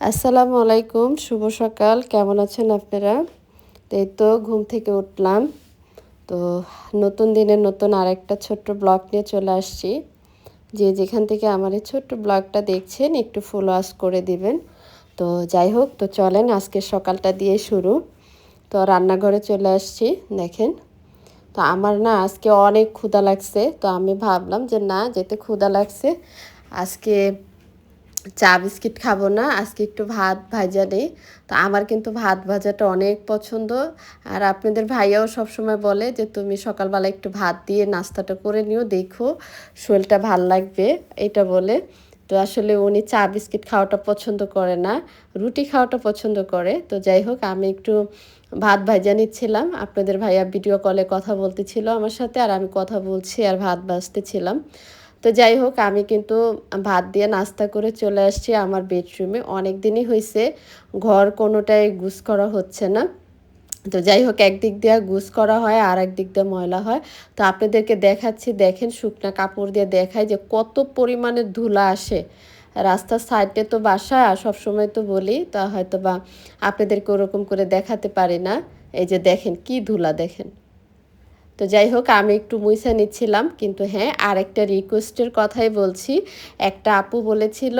আসসালামু আলাইকুম, শুভ সকাল। কেমন আছেন আপনারা? এই তো ঘুম থেকে উঠলাম। তো নতুন দিনের নতুন আরেকটা ছোট্ট ব্লগ নিয়ে চলে আসছি। যে যেখান থেকে আমার এই ছোট্ট ব্লগটা দেখছেন, একটু ফলো আস করে দিবেন। তো যাই হোক, তো চলেন আজকে সকালটা দিয়ে শুরু। তো রান্নাঘরে চলে আসছি, দেখেন। তো আমার না আজকে অনেক ক্ষুধা লাগছে। তো আমি ভাবলাম যে না, যেতে ক্ষুধা লাগছে। আজকে চা বিস্কিট খাব না, আজকে একটু ভাত ভাজা নেই। তো আমার কিন্তু ভাত ভাজাটা অনেক পছন্দ। আর আপনাদের ভাইয়াও সবসময় বলে যে, তুমি সকালবেলা একটু ভাত দিয়ে নাস্তাটা করে নিও, দেখো শরীরটা ভালো লাগবে। এটা বলে। তো আসলে উনি চা বিস্কিট খাওয়াটা পছন্দ করে না, রুটি খাওয়াটা পছন্দ করে। তো যাই হোক, আমি একটু ভাত ভাজা নিচ্ছিলাম। আপনাদের ভাইয়া ভিডিও কলে কথা বলতেছিল আমার সাথে, আর আমি কথা বলছি আর ভাত ভাজতেছিলাম তো যাই হোক, আমি কিন্তু ভাত দিয়ে নাস্তা করে চলে আসছি আমার বেডরুমে। অনেক দিনই হয়েছে ঘর কোনোটাই গুস করা হচ্ছে না। তো যাই হোক, একদিক দিয়ে গুস করা হয় আর একদিক দিয়ে ময়লা হয়। তো আপনাদেরকে দেখাচ্ছি, দেখেন শুকনা কাপড় দিয়ে দেখায় যে কত পরিমাণে ধুলা আসে। রাস্তার সাইডে তো বাসা সবসময় তো বলি, তা হয়তো বা আপনাদেরকে ওরকম করে দেখাতে পারি না। এই যে দেখেন কি ধুলা, দেখেন। তো যাই হোক, আমি একটু মুইসা নিচ্ছিলাম, কিন্তু হ্যাঁ আর একটা রিকোয়েস্টের কথাই বলছি। একটা আপু বলেছিল,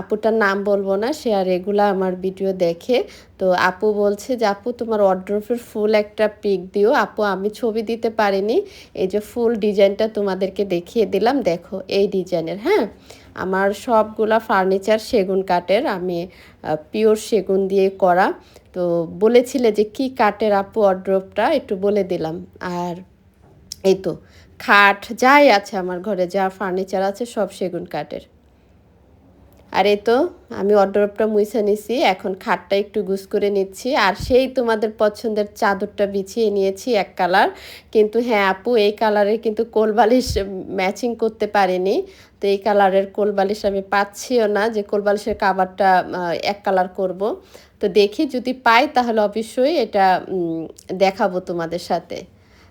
আপুটার নাম বলব না, সে আর রেগুলার আমার ভিডিও দেখে। তো আপু বলছে যে, আপু, তোমার অর্ড্রফের ফুল একটা পিক দিও। আপু, আমি ছবি দিতে পারিনি। এই যে ফুল ডিজাইনটা তোমাদেরকে দেখিয়ে দিলাম, দেখো এই ডিজাইনের হ্যাঁ? আমার সবগুলা ফার্নিচার সেগুন কাঠের, আমি পিওর সেগুন দিয়ে করা। তো বলেছিলে যে, কি কাঠের আপু অর্ড্রপটা একটু বলে দিলাম। আর এই তো, খাট যাই আছে আমার ঘরে, যা ফার্নিচার আছে সব সেগুন কাঠের। আর এই তো, আমি অর্ডারটা মুছে নিছি, এখন খাটটা একটু গুস করে নিচ্ছি, আর সেই তোমাদের পছন্দের চাদরটা বিছিয়ে নিয়েছি এক কালার কিন্তু হ্যাঁ আপু, এই কালারের কিন্তু কোলবালিশ ম্যাচিং করতে পারিনি, তো এই কালারের কোলবালিশ আমি পাচ্ছিও না, যে কোলবালিশের কাবারটা এক কালার করব। তো দেখি যদি পাই তাহলে অবশ্যই এটা দেখাবো তোমাদের সাথে।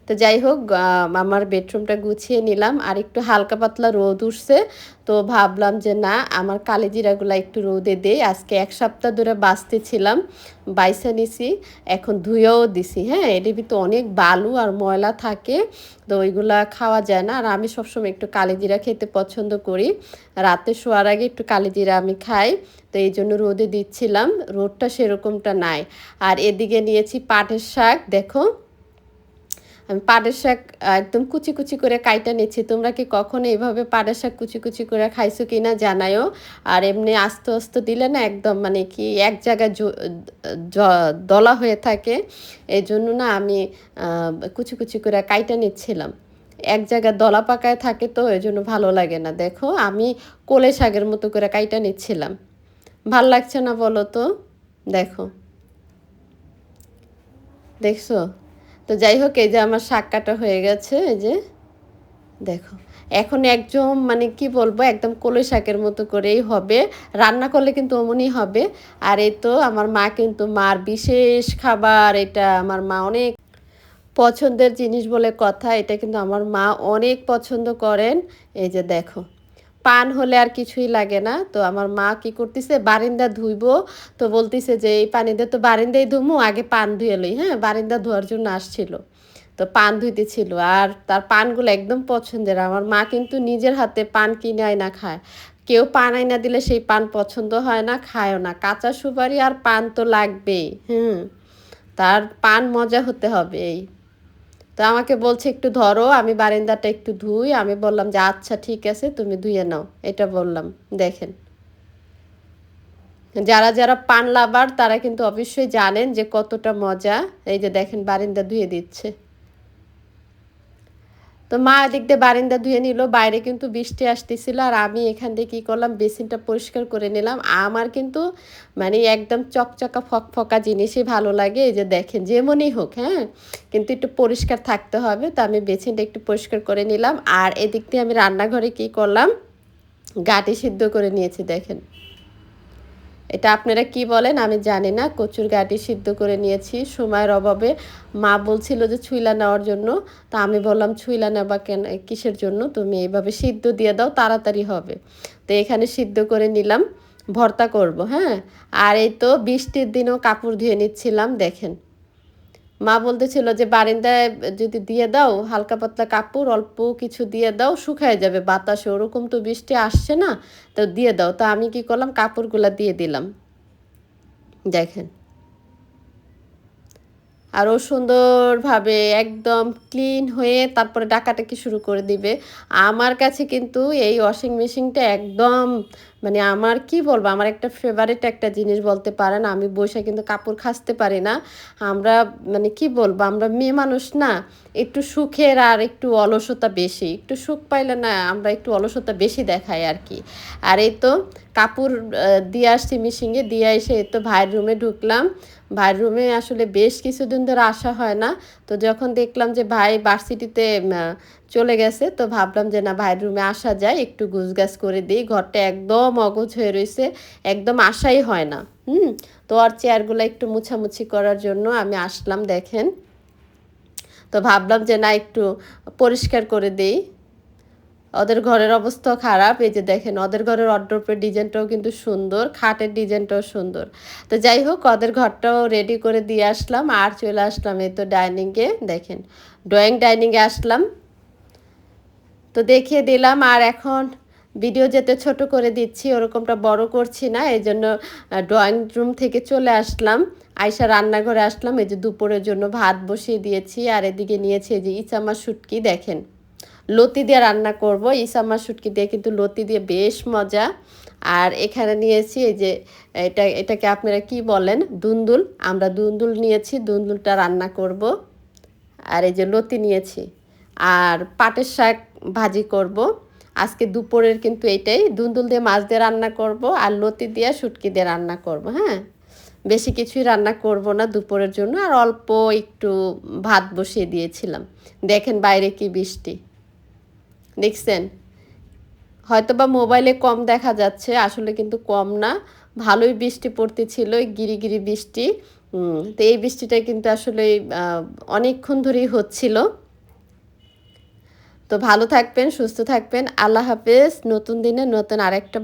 তো যাই হোক আমার বেডরুমটা গুছিয়ে নিলাম। আর একটু হালকা পাতলা রোদ উঠছে, তো ভাবলাম যে না, আমার কালিজিরাগুলো একটু রোদে দেই। আজকে এক সপ্তাহ ধরে বাঁচতেছিলাম বাইসা নিছি, এখন ধুয়েও দিছি। হ্যাঁ এটার ভিতরে অনেক বালু আর ময়লা থাকে, তো ওইগুলা খাওয়া যায় না। আর আমি সবসময় একটু কালিজিরা খেতে পছন্দ করি। রাতে শোয়ার আগে একটু কালিজিরা আমি খাই, তো এই জন্য রোদে দিচ্ছিলাম। রোদটা সেরকমটা নাই। আর এদিকে নিয়েছি পাটের শাক, দেখো। আমি পাটের শাক একদম কুচি কুচি করে কাইটা নিচ্ছি। তোমরা কি কখনো এইভাবে পাটের শাক কুচি কুচি করে খাইছো কি না জানায়ও আর এমনি আস্তে আস্তে দিলে না একদম মানে কি এক জায়গায় দলা হয়ে থাকে। এই জন্য না আমি কুচি কুচি করে কাইটা নিচ্ছিলাম। এক জায়গায় দলা পাকায় থাকে তো এই জন্য ভালো লাগে না। দেখো, আমি কোলে শাকের মতো করে কাইটা নিচ্ছিলাম। ভালো লাগছে না বলো তো? দেখো। দেখছ? তো যাই হোক, এই যে আমার শাক কাটা হয়ে গেছে, এই যে। দেখো, এখন একদম মানে কি বলব, একদম কলই শাকের মতো করেই হবে। রান্না করলে কিন্তু অমনই হবে। আর এই তো আমার মা কিন্তু মার বিশেষ খাবার, এটা আমার মা অনেক পছন্দের জিনিস বলে কথা, এটা কিন্তু আমার মা অনেক পছন্দ করেন। এই যে দেখো পান হলে আর কিছুই লাগে না। তো আমার মা কি করতেছে, বারিন্দা ধুইব। তো বলতেছে যে, এই পানি দিয়ে তো বারিন্দাই ধুমু, আগে পান ধুয়ে লই। হ্যাঁ বারিন্দা ধোয়ার জন্য আসছিল। তো পান ধুইতেছিল। আর তার পানগুলো একদম পছন্দের। আমার মা কিন্তু নিজের হাতে পান কিনে আয় না খায়। কেউ পান আইনা দিলে সেই পান পছন্দ হয় না, খায়ও না। কাঁচা সুপারি আর পান তো লাগবেই। হুম, তার পান মজা হতে হবে এই। তো আমাকে বলছে, একটু ধরো, আমি বারিন্দাটা একটু ধুই। আমি বললাম যে আচ্ছা ঠিক আছে, তুমি ধুয়ে নাও। এটা বললাম, দেখেন। যারা যারা পান লাভার, তারা কিন্তু অবশ্যই জানেন যে কতটা মজা। এই যে দেখেন, বারিন্দা ধুয়ে দিচ্ছে। তো মা এদিক দিয়ে বারিন্দা ধুয়ে নিল, বাইরে কিন্তু বৃষ্টি আসতেছিল আর আমি এখান থেকে কী করলাম, বেসিনটা পরিষ্কার করে নিলাম। আমার কিন্তু মানে একদম চকচকা ফকফকা জিনিসই ভালো লাগে, এই যে দেখেন যেমনই হোক হ্যাঁ? কিন্তু একটু পরিষ্কার থাকতে হবে, তো আমি বেসিনটা একটু পরিষ্কার করে নিলাম। আর এদিক দিয়ে আমি রান্নাঘরে কী করলাম, গাটি সিদ্ধ করে নিয়েছি, দেখেন। এটা আপনারা কি বলেন? আমি জানি না। কচুর গাটি সিদ্ধ করে নিয়েছি। সময়ের অভাবে মা বলছিল যে ছুইলা নেওয়ার জন্য। তা আমি বললাম, ছুইলা নেবা কেন? কিসের জন্য? তুমি এইভাবে সিদ্ধ দিয়ে দাও, তাড়াতাড়ি হবে। তো এখানে সিদ্ধ করে নিলাম। ভর্তা করব হ্যাঁ? আর এই তো বৃষ্টির দিনও কাপড় ধুয়ে নিচ্ছিলাম, দেখেন। মা বলতেছিল যে, বারিন্দায় যদি দিয়ে দাও, হালকা পাতলা কাপড়, অল্প কিছু দিয়ে দাও, শুকায় যাবে বাতাসে, ওরকম তো বৃষ্টি আসছে না, তো দিয়ে দাও। তা আমি কি করলাম, কাপড়গুলো দিয়ে দিলাম। দেখেন। আরও সুন্দরভাবে একদম ক্লিন হয়ে তারপরে ডাকাটাকি শুরু করে দিবে। আমার কাছে কিন্তু এই ওয়াশিং মেশিনটা একদম মানে আমার কি বলব, আমার একটা ফেভারিট একটা জিনিস বলতে পারেন, আমি বসে কিন্তু কাপড় খাসতে পারি না। আমরা মানে কি বলব, আমরা মেয়ে মানুষ না, একটু সুখের আর একটু অলসতা বেশি। একটু সুখ পাইলে না, আমরা একটু অলসতা বেশি দেখাই আর কি। আর এই তো কাপড় দিয়ে আসছি মিশিংয়ে দিয়ে এসে তো ভাইয়ের রুমে ঢুকলাম। ভাইয়ের রুমে আসলে বেশ কিছুদিন ধরে আসা হয় না। তো যখন দেখলাম যে ভাই ভার্সিটিতে চলে গেছে, তো ভাবলাম যে না, ভাইয়ের রুমে আসা যায়, একটু গুছগাছ করে দিই। ঘরটা একদম অগোছ হয়ে রয়েছে একদম আসাই হয় না। হুম? তো আর চেয়ারগুলো একটু মুছামুছি করার জন্য আমি আসলাম, দেখেন। তো ভাবলাম যে না, একটু পরিষ্কার করে দিই। ওদের ঘরের অবস্থা খারাপ, এই যে দেখেন, ওদের ঘরের অড্রপের ডিজাইনটাও কিন্তু সুন্দর, খাটের ডিজাইনটাও সুন্দর। তো যাই হোক, ওদের ঘরটাও রেডি করে দিয়ে আসলাম, আর চলে আসলাম এই তো ডাইনিংয়ে দেখেন। ড্রয়িং ডাইনিংয়ে আসলাম। তো দেখিয়ে দিলাম, আর এখন ভিডিও যেতে ছোট করে দিচ্ছি, ওরকমটা বড় করছি না, এই জন্য ড্রয়িং রুম থেকে চলে আসলাম। আয়সা রান্নাঘরে আসলাম, এই যে দুপুরের জন্য ভাত বসিয়ে দিয়েছি, আর এদিকে নিয়েছি এই যে ইচামা শুটকি, দেখেন। লতি দিয়ে রান্না করব ইসামা শুটকি দিয়ে কিন্তু লতি দিয়ে বেশ মজা। আর এখানে নিয়েছি এই যে, এটা, এটাকে আপনারা কি বলেন? দুন্দুল। আমরা দুন্দুল নিয়েছি, দুন্দুলটা রান্না করব। আর এই যে লতি নিয়েছি। আর পাটের শাক ভাজি করব। আজকে দুপুরের কিন্তু এইটাই দুন্দুল দিয়ে মাছ দিয়ে রান্না করব আর লতি দিয়ে শুটকি দিয়ে রান্না করব হ্যাঁ? বেশি কিছুই রান্না করব না দুপুরের জন্য, আর অল্প একটু ভাত বসিয়ে দিয়েছিলাম। দেখেন বাইরে কি বৃষ্টি। দেখছেন? হয়তো বা মোবাইলে কম দেখা যাচ্ছে, আসলে কিন্তু কম না। ভালোই বৃষ্টি পড়তেছিল, গিরি গিরি বৃষ্টি। তো এই বৃষ্টিটা কিন্তু আসলে অনেকক্ষণ ধরেই হচ্ছিল। তো ভালো থাকবেন সুস্থ থাকবেন। আল্লাহ হাফেজ। নতুন দিনে নতুন আরেকটা